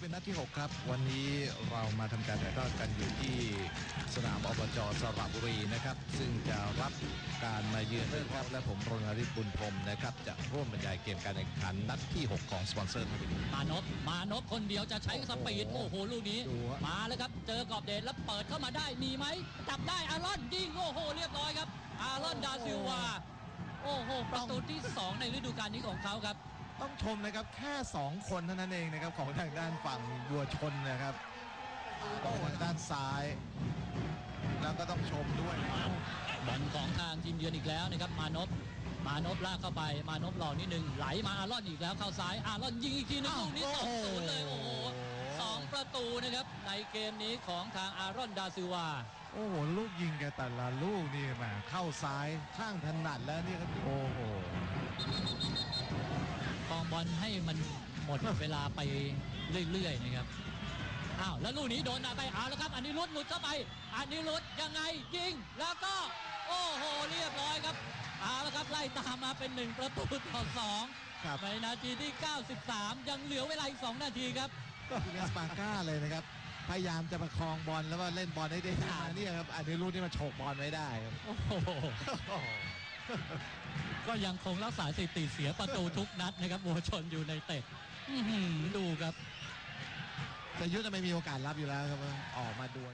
เป็นนัดที่ 6 ครับ วันนี้เรามาทำการถ่ายทอดกันอยู่ที่สนามอบจสระบุรีนะครับ ซึ่งจะรับการมาเยือนนะครับ และผมรณฤทธิ์บุญพรหมนะครับ จะร่วมบรรยายเกมการแข่งขันนัดที่ 6 ของสปอนเซอร์มานพมานพคนเดียวจะใช้สปีด โอ้โอ้โหโหลูกนี้ดูฮะมาแล้วครับ เจอกรอบเดชแล้วเปิดเข้ามาได้มีไหมจับได้อารอนยิงโอ้โห เรียบร้อยครับ อารอนดาซิลวาโอ้โหประตูที่ 2 ในฤดูกาลนี้ของเขาครับ ต้องชมนะครับแค่ 2 คนเท่านั้นเองนะครับของทางด้านฝั่งบัวชนนะครับของทางด้านซ้าย แล้วก็ต้องชมด้วยนะครับบอลของทางทีมเยือนอีกแล้วนะครับมานพมานพลากเข้าไปมานพหล่อนิดนึงไหลมาอารอนอีกแล้วเข้าซ้ายอารอนยิงอีกทีนึงอ้าวลูกนี้สองโอ้โหศูนย์เลยโอ้โหสองประตูนะครับในเกมนี้ของทางอารอนดาซิลวาโอ้โหลูกยิงแกแต่ละลูกนี่แหมเข้าซ้ายข้างถนัดแล้วนี่ก็โอ้โหกอง บอลให้มันหมดเวลาไปเรื่อยๆนะครับอ้าวแล้วลูกนี้โดนไปเอาแล้วครับอันนี้รุดหลุดเข้าไป อันนี้รุดยังไงยิงแล้วก็ โอ้โหเรียบร้อยครับเอาแล้วครับไล่ตามมาเป็น1ประตูต่อสองครับในนาทีที่ 93 ยังเหลือเวลาอีก 2 นาทีครับทีมสปาก้าเลยนะครับ พยายามจะประคองบอลแล้วว่าเล่นบอลให้ได้นานนี่ครับอันนี้ลูกนี่มาโฉกบอลไม่ได้ครับโอ้โห ก็ยังคงรักษาสถิติเสียประตูทุกนัดนะครับบัวชนอยู่ในเตะดูครับแต่ยุทธไม่มีโอกาสรับอยู่แล้วครับออกมาดวล